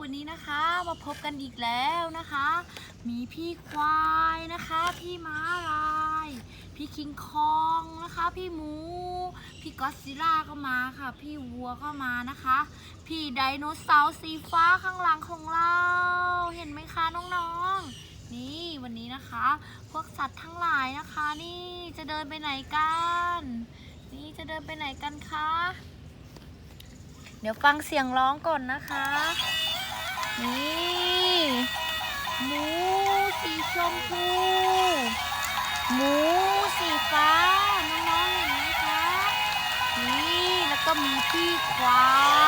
วันนี้นะคะมาพบกันอีกแล้วนะคะ มีพี่ควายนะคะ พี่ม้าลาย พี่คิงคองนะคะ พี่หมู พี่ก็ซิลล่าก็มาค่ะ พี่วัวก็มานะคะ พี่ไดโนเสาร์สีฟ้าข้างหลังของเรา เห็นไหมคะน้องๆ นี่วันนี้นะคะ พวกสัตว์ทั้งหลายนะคะ นี่จะเดินไปไหนกัน นี่จะเดินไปไหนกันคะ เดี๋ยวฟังเสียงร้องก่อนนะคะ นี่หมูสีชมพูหมูสีฟ้าน้องๆเห็นไหมคะนี่แล้วก็มีพี่ควาย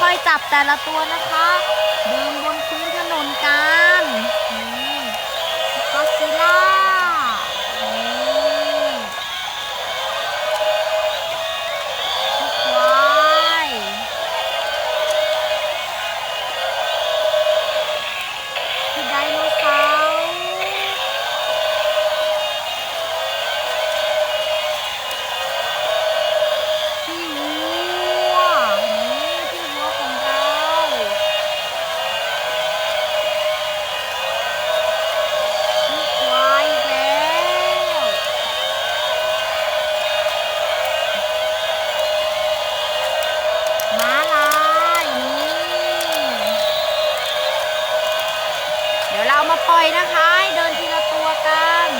ค่อยจับแต่ละตัวนะคะ เดินบนพื้นถนนกัน เรามาปล่อยนะคะ เดินทีละตัวกัน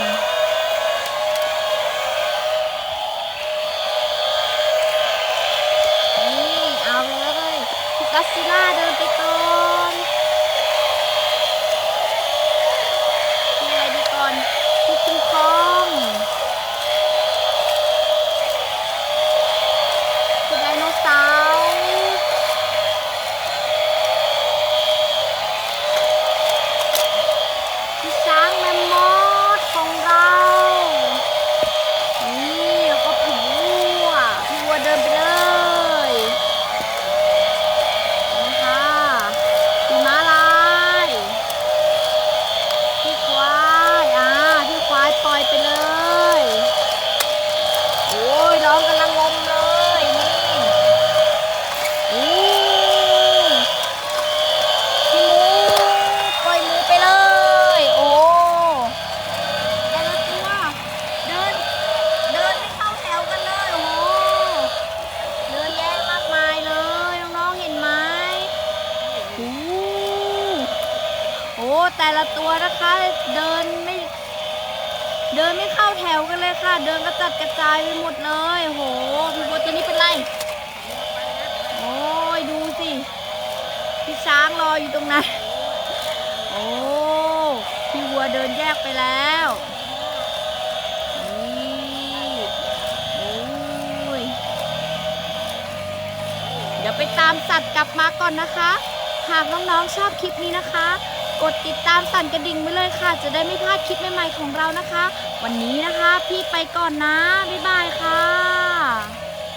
นี่ เอาเลยคุกัสซิล่าเดินไปต่อนพี่อะไรดีก่อนพี่คิงคองพี่ไดโนเสาร์พี่ช้างแมมมอสของเรา นี่แล้วก็ผีวัวพี่วัวเดินไปเลยนะคะพี่ม้าลายพี่ควายอ่าพี่ควายปล่อยไปเลย โอ้ยร้องกันละงมเลยนี่นี่พี่หมูปล่อยหมูไปเลย โอ้แต่ละตัวเดิน เดินไม่เข้าแถวกันเลย โอ้โห เดินแยะมากมายเลย น้องๆ เห็นไหมโอ้โห แต่ละตัวนะคะ เดินไม่ เดินไม่เข้าแถวกันเลยค่ะ เดินกระจัดกระจายไปหมดเลยโอ้โหพี่บัวตัวนี้เป็นไรโอ้ยดูสิพี่ช้างรออยู่ตรงนั้นโอ้พี่วัวเดินแยกไปแล้วเดี๋ยวไปตามสัตว์กลับมาก่อนนะคะ หากน้องๆชอบคลิปนี้นะคะ กดติดตามสั่นกระดิ่งไว้เลยค่ะ จะได้ไม่พลาดคลิปใหม่ๆของเรานะคะ วันนี้นะคะ พี่ไปก่อนนะ บ๊ายบายค่ะ